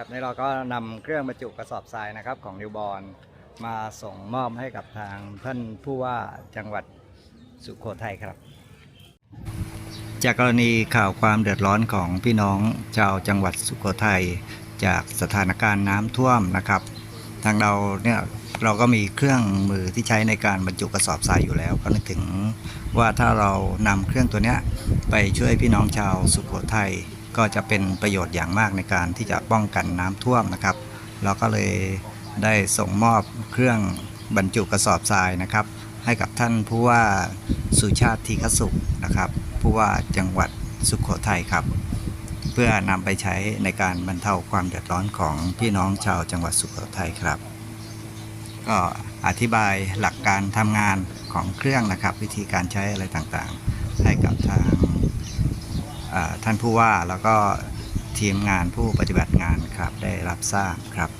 ครับนี่เราก็นำเครื่องบรรจุกระสอบทรายนะครับของนิวบอลมาส่งมอบให้กับทางท่านผู้ว่าจังหวัดสุโขทัยครับ จากกรณีข่าวความเดือดร้อนของพี่น้องชาวจังหวัดสุโขทัยจากสถานการณ์น้ำท่วมนะครับ ทางเราเนี่ยเราก็มีเครื่องมือที่ใช้ในการบรรจุกระสอบทรายอยู่แล้ว ก็นึกถึงว่าถ้าเรานำเครื่องตัวเนี้ยไปช่วยพี่น้องชาวสุโขทัย ก็จะเป็นประโยชน์อย่างมากในการที่จะป้องกันน้ำท่วมนะครับ เราก็เลยได้ส่งมอบเครื่องบรรจุกระสอบทรายนะครับ ให้กับท่านผู้ว่าสุชาติทีคสุขนะครับ ผู้ว่าจังหวัดสุโขทัยครับ เพื่อนำไปใช้ในการบรรเทาความเดือดร้อนของพี่น้องชาวจังหวัดสุโขทัยครับ ก็อธิบายหลักการทำงานของเครื่องนะครับ วิธีการใช้อะไรต่างๆ ให้กับทางอ่า ท่านผู้ว่าแล้วก็ทีมงานผู้ปฏิบัติงานครับได้รับทราบครับ